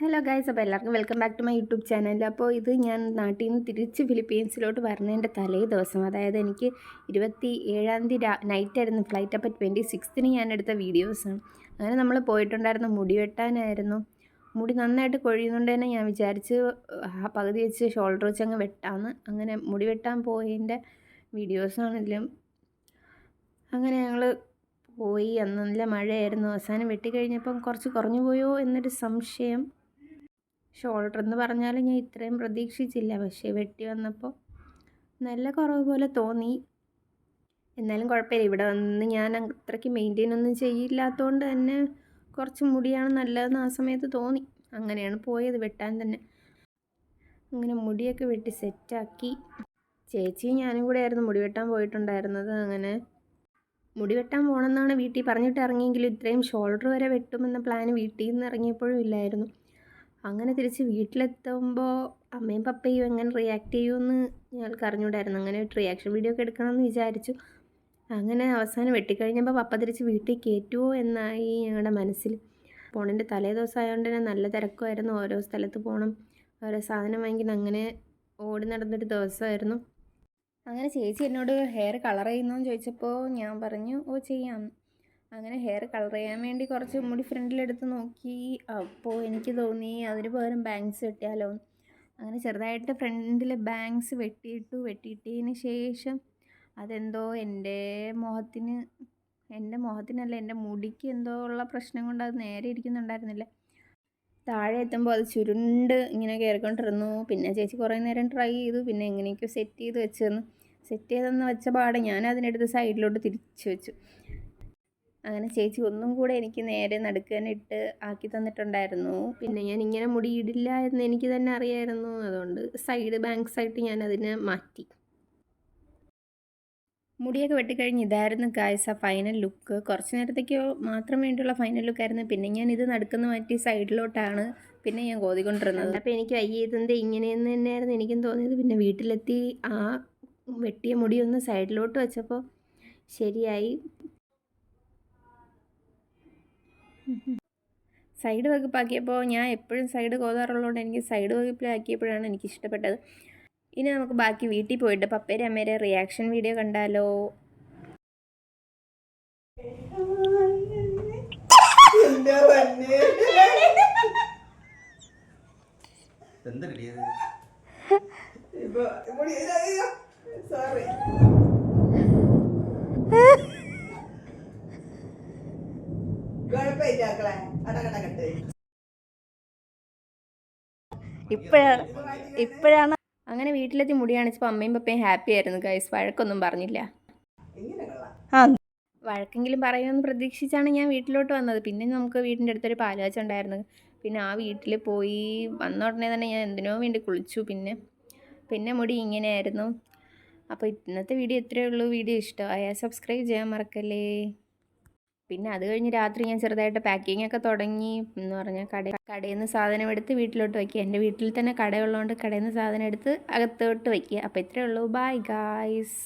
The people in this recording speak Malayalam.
ഹലോ ഗായ്സ് അപ്പോൾ എല്ലാവർക്കും welcome back to my YouTube channel അപ്പോൾ ഇത് ഞാൻ നാട്ടിൽ നിന്ന് തിരിച്ച് ഫിലിപ്പീൻസിലോട്ട് വരുന്നതിന്റെ തലേ ദിവസം. അതായത് എനിക്ക് ഇരുപത്തി ഏഴാം തീയതി നൈറ്റായിരുന്നു ഫ്ലൈറ്റ് അപ്പോൾ ട്വന്റി സിക്സ്തിന് ഞാൻ എടുത്ത വീഡിയോസാണ് അങ്ങനെ നമ്മൾ പോയിട്ടുണ്ടായിരുന്നു മുടി വെട്ടാനായിരുന്നു. മുടി നന്നായിട്ട് കൊഴിയുന്നുണ്ട് തന്നെ ഞാൻ വിചാരിച്ച് ആ പകുതി വെച്ച് ഷോൾഡർ വെച്ച് അങ്ങ് വെട്ടാമെന്ന് അങ്ങനെ മുടി വെട്ടാൻ പോയതിന്റെ വീഡിയോസാണെങ്കിലും അങ്ങനെ ഞങ്ങൾ പോയി. അന്ന് നല്ല മഴയായിരുന്നു. അവസാനം വെട്ടിക്കഴിഞ്ഞപ്പം കുറച്ച് കുറഞ്ഞു പോയോ എന്നൊരു സംശയം. ഷോൾഡർ എന്ന് പറഞ്ഞാൽ ഞാൻ ഇത്രയും പ്രതീക്ഷിച്ചില്ല. പക്ഷേ വെട്ടി വന്നപ്പോൾ നല്ല കുറവ് പോലെ തോന്നി. എന്നാലും കുഴപ്പമില്ല. ഇവിടെ വന്ന് ഞാൻ അത്രയ്ക്ക് മെയിന്റെയിൻ ഒന്നും ചെയ്യില്ലാത്തതുകൊണ്ട് തന്നെ കുറച്ച് മുടിയാണ് നല്ലതെന്ന് ആ സമയത്ത് തോന്നി. അങ്ങനെയാണ് പോയത് വെട്ടാൻ തന്നെ. അങ്ങനെ മുടിയൊക്കെ വെട്ടി സെറ്റാക്കി. ചേച്ചി ഞാനും കൂടെ ആയിരുന്നു മുടി വെട്ടാൻ പോയിട്ടുണ്ടായിരുന്നത്. അങ്ങനെ മുടി വെട്ടാൻ പോകണമെന്നാണ് വീട്ടിൽ പറഞ്ഞിട്ട് ഇറങ്ങിയെങ്കിലും ഇത്രയും ഷോൾഡർ വരെ വെട്ടുമെന്ന പ്ലാൻ വീട്ടിൽ നിന്ന് ഇറങ്ങിയപ്പോഴും ഇല്ലായിരുന്നു. അങ്ങനെ തിരിച്ച് വീട്ടിലെത്തുമ്പോൾ അമ്മയും പപ്പയും എങ്ങനെ റിയാക്ട് ചെയ്യുമെന്ന് ഞങ്ങൾക്ക് അറിഞ്ഞൂടായിരുന്നു അങ്ങനെ ഒരു റിയാക്ഷൻ വീഡിയോ ഒക്കെ എടുക്കണമെന്ന് വിചാരിച്ചു. അങ്ങനെ അവസാനം വെട്ടിക്കഴിഞ്ഞപ്പോൾ പപ്പ തിരിച്ച് വീട്ടിൽ കയറ്റുമോ എന്നായി ഞങ്ങളുടെ മനസ്സിൽ. പോണിന്റെ തലേ ദിവസം ആയതുകൊണ്ട് തന്നെ നല്ല തിരക്കുമായിരുന്നു. ഓരോ സ്ഥലത്ത് പോകണം ഓരോ സാധനം വാങ്ങിക്കുന്ന അങ്ങനെ ഓടി നടന്നൊരു ദിവസമായിരുന്നു. അങ്ങനെ ചേച്ചി എന്നോട് ഹെയർ കളർ ചെയ്യുന്നോന്ന് ചോദിച്ചപ്പോൾ ഞാൻ പറഞ്ഞു ഓ ചെയ്യാം. അങ്ങനെ ഹെയർ കളർ ചെയ്യാൻ വേണ്ടി കുറച്ച് മുടി ഫ്രണ്ടിലെടുത്ത് നോക്കി. അപ്പോൾ എനിക്ക് തോന്നി അതിന് പകരം ബാങ്ക്സ് വെട്ടിയാലോ. അങ്ങനെ ചെറുതായിട്ട് ഫ്രണ്ടിൽ ബാങ്ക്സ് വെട്ടിയിട്ടു. വെട്ടിയിട്ടതിന് ശേഷം അതെന്തോ എന്റെ മുഖത്തിന് എന്റെ മുഖത്തിനല്ല എന്റെ മുടിക്ക് എന്തോ ഉള്ള പ്രശ്നം കൊണ്ട് അത് നേരെ ഇരിക്കുന്നുണ്ടായിരുന്നില്ല. താഴെ എത്തുമ്പോൾ അത് ചുരുണ്ട് ഇങ്ങനെ കയറിക്കൊണ്ടിരുന്നു പിന്നെ ചേച്ചി കുറേ നേരം ട്രൈ ചെയ്തു. പിന്നെ എങ്ങനെയൊക്കെയോ സെറ്റ് ചെയ്ത് വെച്ചു തന്നു സെറ്റ് ചെയ്തെന്ന് വെച്ച പാടെ ഞാൻ അതിനെടുത്ത് സൈഡിലോട്ട് തിരിച്ചു വെച്ചു. അങ്ങനെ ചേച്ചി ഒന്നും കൂടെ എനിക്ക് നേരെ നടുക്കാനിട്ട് ആക്കി തന്നിട്ടുണ്ടായിരുന്നു. പിന്നെ ഞാൻ ഇങ്ങനെ മുടിയിടില്ല എന്ന് എനിക്ക് തന്നെ അറിയായിരുന്നു. അതുകൊണ്ട് സൈഡ് ബാങ്ക്സ് ആയിട്ട് ഞാൻ അതിനെ മാറ്റി. മുടിയൊക്കെ വെട്ടിക്കഴിഞ്ഞ് ഇതായിരുന്നു ഗായ്സ് ആ ഫൈനൽ ലുക്ക് കുറച്ച് നേരത്തേക്കോ മാത്രം വേണ്ടിയുള്ള ഫൈനൽ ലുക്കായിരുന്നു പിന്നെ ഞാൻ ഇത് നടുക്കുന്ന മാറ്റി സൈഡിലോട്ടാണ് പിന്നെ ഞാൻ കോതിക്കൊണ്ടിരുന്നത്. അപ്പോൾ എനിക്ക് വയ്യ ഇതെന്ത് ഇങ്ങനെയെന്ന് തന്നെയായിരുന്നു എനിക്കും തോന്നിയത്. പിന്നെ വീട്ടിലെത്തി ആ വെട്ടിയ മുടി ഒന്ന് സൈഡിലോട്ട് വെച്ചപ്പോൾ ശരിയായി. സൈഡ് വകുപ്പാക്കിയപ്പോൾ ഞാൻ എപ്പോഴും സൈഡ് കോതാറുള്ളതുകൊണ്ട് എനിക്ക് സൈഡ് വകുപ്പിലാക്കിയപ്പോഴാണ് എനിക്ക് ഇഷ്ടപ്പെട്ടത് ഇനി നമുക്ക് ബാക്കി വീട്ടിൽ പോയിട്ട് പപ്പേരെ അമ്മേരെ റിയാക്ഷൻ വീഡിയോ കണ്ടാലോ? എന്താ കിട്ടിയത്? സോറി അടകടകട്ട് ഇപ്പോഴാണ് ഇപ്പോഴാണ് അങ്ങനെ വീട്ടിലെത്തി മുടി കാണിച്ചപ്പോൾ അമ്മയും പപ്പയും ഹാപ്പി ആയിരുന്നു ഗൈസ് വഴക്കൊന്നും പറഞ്ഞില്ല. ആ. വഴക്കെങ്കിലും പറയുമെന്ന് പ്രതീക്ഷിച്ചാണ് ഞാൻ വീട്ടിലോട്ട് വന്നത്. പിന്നെ നമുക്ക് വീടിന്റെ അടുത്തൊരു പാലുകാച്ച ഉണ്ടായിരുന്നു. പിന്നെ ആ വീട്ടിൽ പോയി വന്ന ഉടനെ തന്നെ ഞാൻ എന്തിനോ വേണ്ടി കുളിച്ചു. പിന്നെ പിന്നെ മുടി ഇങ്ങനെയായിരുന്നു. അപ്പോൾ ഇന്നത്തെ വീഡിയോ എത്രയേ ഉള്ളൂ. വീഡിയോ ഇഷ്ടമായ സബ്സ്ക്രൈബ് ചെയ്യാൻ മറക്കല്ലേ. പിന്നെ അത് കഴിഞ്ഞ് രാത്രി ഞാൻ ചെറുതായിട്ട് പാക്കിംഗ് ഒക്കെ തുടങ്ങി. എന്ന് പറഞ്ഞാൽ കട കടയിൽ നിന്ന് സാധനം എടുത്ത് വീട്ടിലോട്ട് വയ്ക്കുക എന്റെ വീട്ടിൽ തന്നെ കടയുള്ളതുകൊണ്ട് കടയിൽ നിന്ന് സാധനം എടുത്ത് അകത്തോട്ട് വയ്ക്കുക അപ്പോൾ ഇത്രയേ ഉള്ളൂ. Bye guys